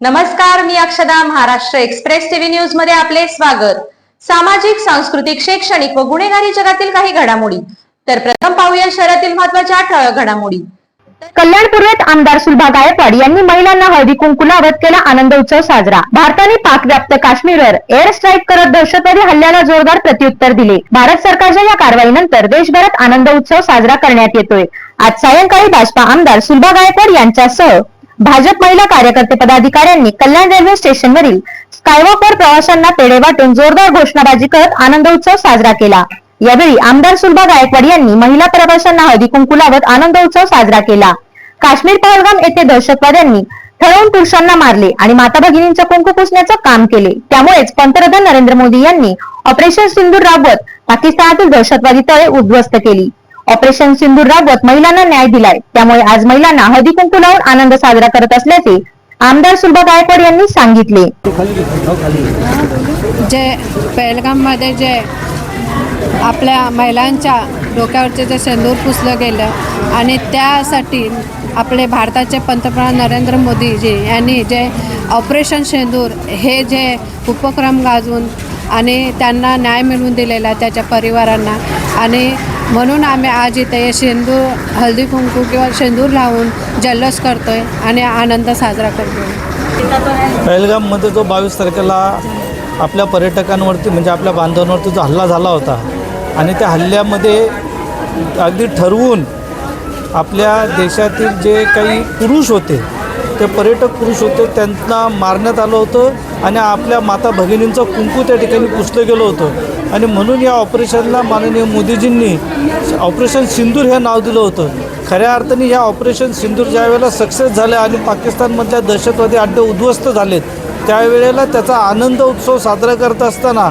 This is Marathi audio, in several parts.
नमस्कार मी अक्षदा महाराष्ट्र एक्सप्रेस टीव्ही न्यूजमध्ये आपले स्वागत. सामाजिक सांस्कृतिक शैक्षणिक व गुन्हेगारी जगातील काही घडामोडी. तर प्रथम पाहूया शहरातील महत्त्वाच्या ठळक घडामोडी. कल्याण पूर्वेत आमदार सुलभा गायकवाड यांनी महिलांना हळदी कुंकुलावत केला आनंद उत्सव साजरा. भारताने पाकव्याप्त काश्मीरवर एअर स्ट्राईक करत दहशतवादी हल्ल्याला जोरदार प्रत्युत्तर दिले. भारत सरकारच्या या कारवाईनंतर देशभरात आनंद उत्सव साजरा करण्यात येतोय. आज सायंकाळी भाजपा आमदार सुलभा गायकवाड यांच्यासह भाजप महिला कार्यकर्ते पदाधिकाऱ्यांनी कल्याण रेल्वे स्टेशनवरील स्कायवॉकवर प्रवाशांना पेढे वाटून जोरदार घोषणाबाजी करत आनंद उत्सव साजरा केला. यावेळी आमदार सुलभा गायकवाड यांनी महिला प्रवाशांना हळदी कुंकू लावत आनंद उत्सव साजरा केला. काश्मीर पहलगाम येथे दहशतवाद्यांनी ठरवून पुरुषांना मारले आणि माता भगिनींचं कुंकू पुसण्याचं काम केले. त्यामुळेच पंतप्रधान नरेंद्र मोदी यांनी ऑपरेशन सिंदूर राबवत पाकिस्तानातील दहशतवादी तळे उद्ध्वस्त केली. ऑपरेशन सिंदूर राबवत महिलांना न्याय दिलाय. त्यामुळे आज महिलांना हळदी कुंकू लावून आनंद साजरा करत असल्याचे आमदार सुलभा गायकवाड यांनी सांगितले. जे पेहलगाममध्ये जे आपल्या महिलांच्या डोक्यावरचे जे सेंदूर पुसलं गेलं आणि त्यासाठी आपले भारताचे पंतप्रधान नरेंद्र मोदीजी यांनी जे ऑपरेशन शेंदूर हे जे उपक्रम गाजवून आणि त्यांना न्याय मिळवून दिलेला त्याच्या परिवारांना. आणि म्हणून आम्ही आज इथे शेंदूर हळदी कुंकू किंवा शेंदूर लावून जल्लोष करतो आहे आणि आनंद साजरा करतो बेलगाममध्ये पहलगाममध्ये जो बावीस तारखेला आपल्या पर्यटकांवरती म्हणजे आपल्या बांधवांवरती जो हल्ला झाला होता आणि त्या हल्ल्यामध्ये अगदी ठरवून आपल्या देशातील जे काही पुरुष होते ते पर्यटक पुरुष होते त्यांना मारण्यात आलं होतं आणि आपल्या माता भगिनींचं कुंकू त्या ठिकाणी पुसलं गेलं होतं. आणि म्हणून या ऑपरेशनला माननीय मोदीजींनी ऑपरेशन सिंदूर हे नाव दिलं होतं. खऱ्या अर्थाने या ऑपरेशन सिंदूर ज्या वेळेला सक्सेस झालं आणि पाकिस्तानमधल्या दहशतवादी अड्डे उद्ध्वस्त झालेत त्यावेळेला त्याचा आनंद उत्सव साजरा करत असताना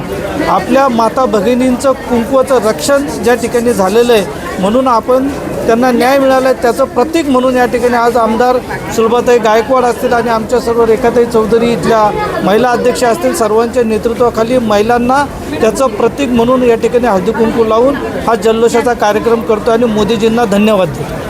आपल्या माता भगिनींचं कुंकवाचं रक्षण ज्या ठिकाणी झालेलं आहे म्हणून आपण त्यांना न्याय मिळाला आहे त्याचं प्रतीक म्हणून या ठिकाणी आज आमदार सुलभाताई गायकवाड असतील आणि आमच्या सर्व रेखाताई चौधरी इथल्या महिला अध्यक्ष असतील सर्वांच्या नेतृत्वाखाली महिलांना त्याचं प्रतीक म्हणून या ठिकाणी हळदी कुंकू लावून हा जल्लोषाचा कार्यक्रम करतो आणि मोदीजींना धन्यवाद देतो